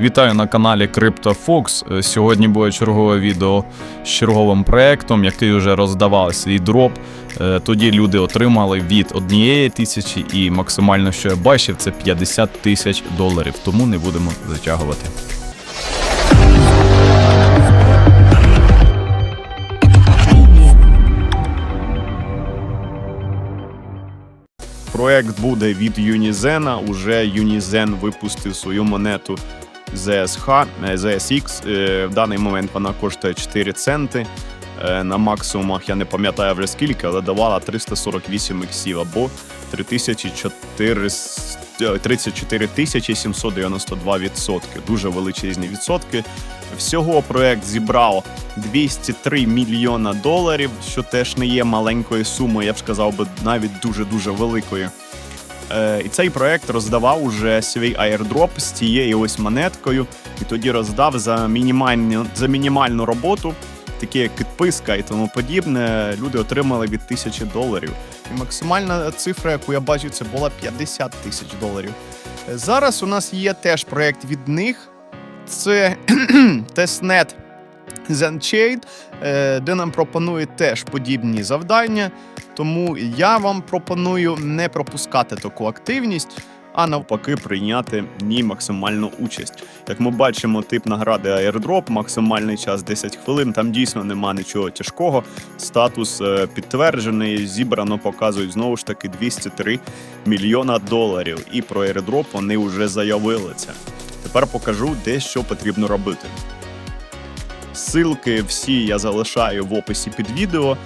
Вітаю на каналі CryptoFox. Е, Сьогодні буде чергове відео з черговим проектом, який вже роздавав свій дроп. Е, Тоді люди отримали від однієї тисячі, і максимально, що я бачив, це 50 тисяч доларів. Тому не будемо затягувати. Проект буде від Юнізена. Уже Юнізен випустив свою монету ZSH, е, ZSX. Е, В даний момент вона коштує 4 центи. Е, На максимумах я не пам'ятаю вже скільки, але давала 348 іксів або 3400 е, 34 тисячі 792 відсотки. Дуже величезні відсотки. Всього проект зібрав 203 мільйона доларів, що теж не є маленькою сумою, я б сказав би навіть дуже дуже великою. Е, і цей проект роздавав уже свій аірдроп з цією ось монеткою, і тоді роздав за мінімальну, за мінімальну роботу, такі як підписка і тому подібне. Люди отримали від тисячі доларів. І максимальна цифра, яку я бачу, це була 50 тисяч доларів. Е, Зараз у нас є теж проект від них. Це тестнет Zenchain, е, де нам пропонують теж подібні завдання. Тому я вам пропоную не пропускати таку активність, а навпаки, прийняти в ній максимальну участь. Як ми бачимо, тип награди airdrop, максимальний час 10 хвилин. Там дійсно нема нічого тяжкого. Статус е, підтверджений, зібрано, показують знову ж таки 203 мільйона доларів. І про airdrop вони вже заявили це. Тепер покажу, де що потрібно робити. Ссылки всі я залишаю в описі під відео.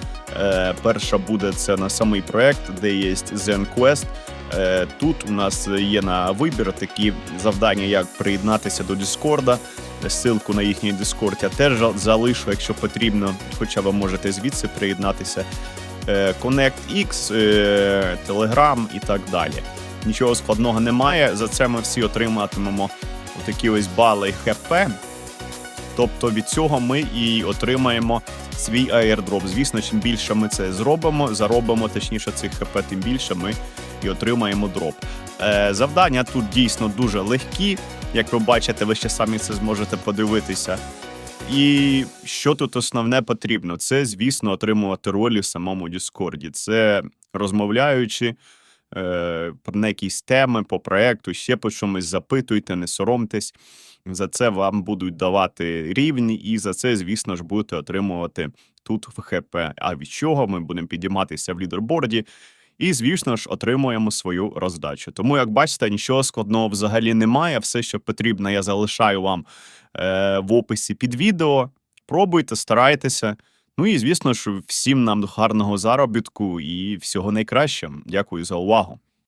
Е, перша буде це на самий проект, де є ZenQuest. Е, тут у нас є на вибір такі завдання, як приєднатися до Діскорда. Ссылку на їхній Discord я теж залишу, якщо потрібно, хоча ви можете звідси приєднатися. Е, ConnectX, е, Telegram і так далі. Нічого складного немає. За це ми всі отриматимемо такі ось бали ХП. Тобто від цього ми і отримаємо свій аірдроп. Звісно, чим більше ми це зробимо, заробимо точніше цих ХП, тим більше ми і отримаємо дроп. Е, завдання тут дійсно дуже легкі. Як ви бачите, ви ще самі це зможете подивитися. І що тут основне потрібно? Це, звісно, отримувати ролі в самому Діскорді. Це розмовляючи на якісь теми по проекту, ще по чомусь запитуйте, не соромтесь. За це вам будуть давати рівні, і за це, звісно ж, будете отримувати тут в ХП. А від чого ми будемо підійматися в лідерборді. І, звісно ж, отримуємо свою роздачу. Тому, як бачите, нічого складного взагалі немає. Все, що потрібно, я залишаю вам е, в описі під відео. Пробуйте, старайтеся. Ну і звісно ж, всім нам гарного заробітку і всього найкращого. Дякую за увагу.